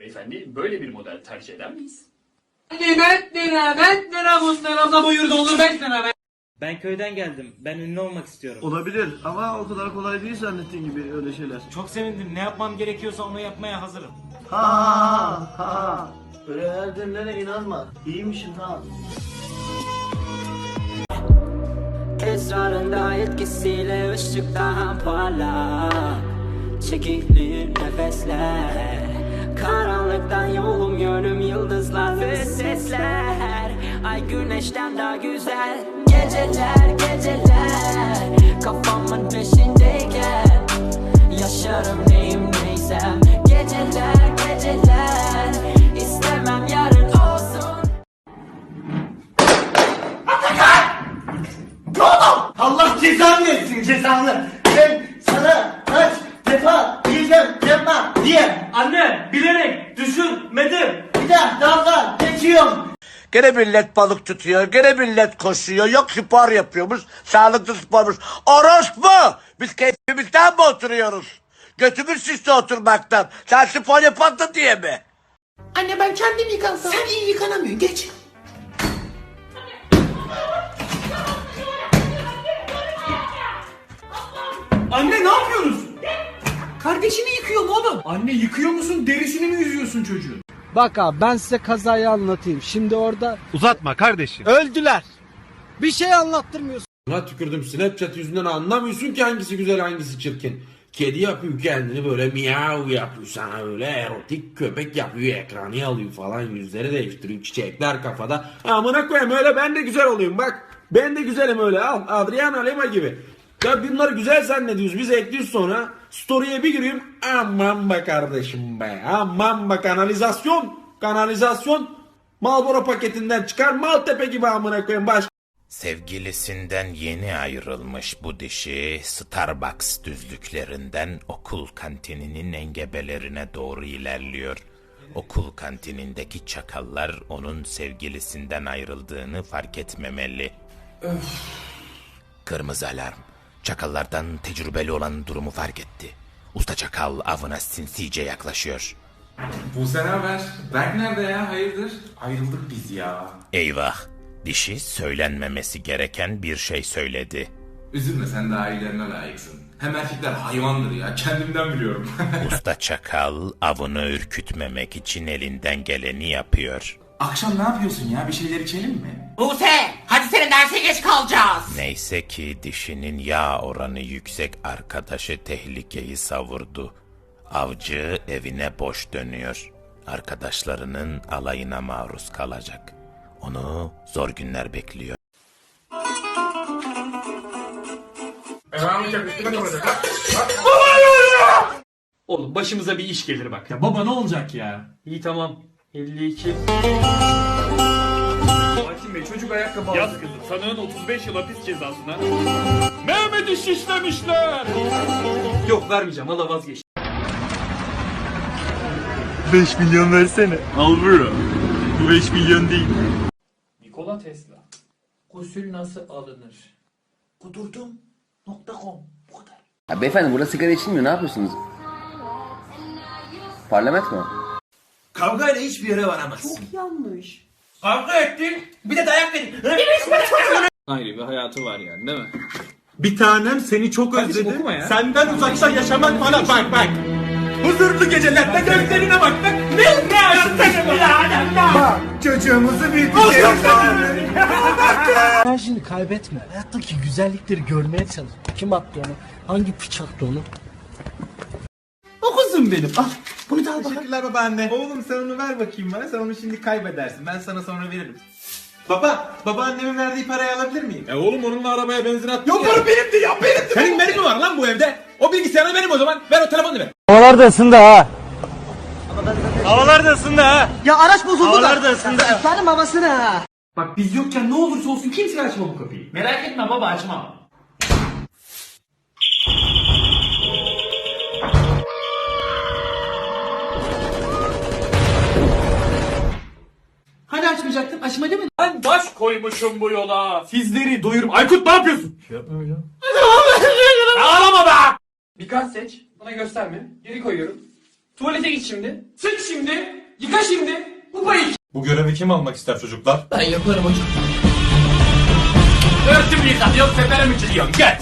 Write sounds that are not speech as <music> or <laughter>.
Beyefendi böyle bir model tercih eder miyiz? Ben köyden geldim. Ben ünlü olmak istiyorum. Olabilir ama o kadar kolay değil zannettiğin gibi öyle şeyler. Çok sevindim. Ne yapmam gerekiyorsa onu yapmaya hazırım. Ha ha ha ha. Öyle her demlere inanma. İyiymişsin ha. Esrarında etkisiyle ışık daha parlak Çekilir nefesler yıldızlar ve sesler. Ay güneşten daha güzel. Geceler geceler. Kafamın peşindeyken Yaşarım neyim neysem Geceler geceler. İstemem yarın olsun. Allah cezanı versin cezanı. Ben sana kaç defa diyeceğim yapma diye. Anne bilerek düşürmedim. Bir daha dalga geçiyorum. Gene millet balık tutuyor, gene millet koşuyor, yok spor yapıyormuş, sağlıklı spormuş. Orospu! Biz keyfimizden mi oturuyoruz? Götümüz şişti oturmaktan. Sen spor yapamadın diye mi? Anne ben kendim yıkansam. Sen iyi yıkanamıyorsun geç. Anne ne yapıyoruz? Kardeşini yıkıyorum oğlum. Anne yıkıyor musun derisini mi yüzüyorsun çocuğun? Bak abi ben size kazayı anlatayım. Şimdi orada Uzatma kardeşim. öldüler. Bir şey anlattırmıyorsun. Buna tükürdüm Snapchat yüzünden anlamıyorsun ki hangisi güzel hangisi çirkin. Kedi yapıyor kendini böyle miyav yapıyor sana öyle erotik köpek yapıyor ekranı alıyor falan yüzleri değiştiriyor çiçekler kafada. Amına koyayım öyle ben de güzel olayım bak. Ben de güzelim öyle al Adriana Lima gibi. Ya bunları güzel zannediyoruz. Biz ekliyoruz sonra. Story'e bir gireyim. Aman be kardeşim be. Aman be. Kanalizasyon. Kanalizasyon. Marlboro paketinden çıkar. Maltepe gibi amına koyayım. Baş Sevgilisinden yeni ayrılmış bu dişi Starbucks düzlüklerinden okul kantininin engebelerine doğru ilerliyor. Okul kantinindeki çakallar onun sevgilisinden ayrıldığını fark etmemeli. Kırmızı alarm. Çakallardan tecrübeli olan durumu fark etti. Usta çakal avına sinsice yaklaşıyor. Buse haber? Berk nerede ya? Hayırdır? Ayrıldık biz ya. Eyvah! Dişi söylenmemesi gereken bir şey söyledi. Üzülme sen daha iyilerine layıksın. Hem erkekler hayvandır ya. Kendimden biliyorum. <laughs> Usta çakal avını ürkütmemek için elinden geleni yapıyor. Akşam ne yapıyorsun ya? Bir şeyler içelim mi? Buse senin derse geç kalacağız. Neyse ki dişinin yağ oranı yüksek arkadaşı tehlikeyi savurdu. Avcı evine boş dönüyor. Arkadaşlarının alayına maruz kalacak. Onu zor günler bekliyor. Oğlum başımıza bir iş gelir bak. Ya baba ne olacak ya? İyi tamam. 52. Hakim Bey çocuk ayakkabı aldı. Yaz kızım sanığın 35 yıl hapis cezasına. Mehmet'i şişlemişler. Yok vermeyeceğim valla vazgeç. 5 milyon versene. Al bro. Bu 5 milyon değil. Nikola Tesla. Gusül nasıl alınır? Kudurdum.com Bu kadar. Ya beyefendi burada sigara içilmiyor ne yapıyorsunuz? Parlament mi? Kavgayla hiçbir yere varamazsın. Yanlış. Kavga ettin bir de dayak verin. Ayrı bir hayatı var yani değil mi? Bir tanem seni çok özledim. okuma ya. Senden uzakta yaşamak bana bak bak. Huzurlu geceler. Ben gözlerine bak bak. Ne Bak çocuğumuzu büyüteceğiz. Sen şimdi kaybetme. Hayattaki güzellikleri görmeye çalış. Kim attı onu? Hangi piç attı onu? O kuzum benim. Al bunu da al bakalım. Teşekkürler babaanne. Oğlum sen onu ver bakayım bana. Sen onu şimdi kaybedersin. Ben sana sonra veririm. Baba, babaannemin verdiği parayı alabilir miyim? E oğlum onunla arabaya benzin attın Yok oğlum benimdi ya benimdi. Senin benim mi var lan bu evde? O bilgisayarı benim o zaman. Ver o telefonu ver. Havalar da ısındı ha. Havalar da ısındı ha. Ya araç bozuldu Havalar da ısındı. Sarım havasını ha. Bak biz yokken ne olursa olsun kimse açma bu kapıyı. Merak etme baba açmam. Açmayacaktın açma mi? Ben baş koymuşum bu yola. Sizleri doyurum. Aykut ne yapıyorsun? Şey yapma öyle. Ağlama be! Bir kart seç. Bana gösterme. Geri koyuyorum. Tuvalete git şimdi. Sıç şimdi. Yıka şimdi. Kupayı Bu görevi kim almak ister çocuklar? Ben yaparım hocam. Örtümü yıkatıyorum, tepere mi çıkıyorum? Gel.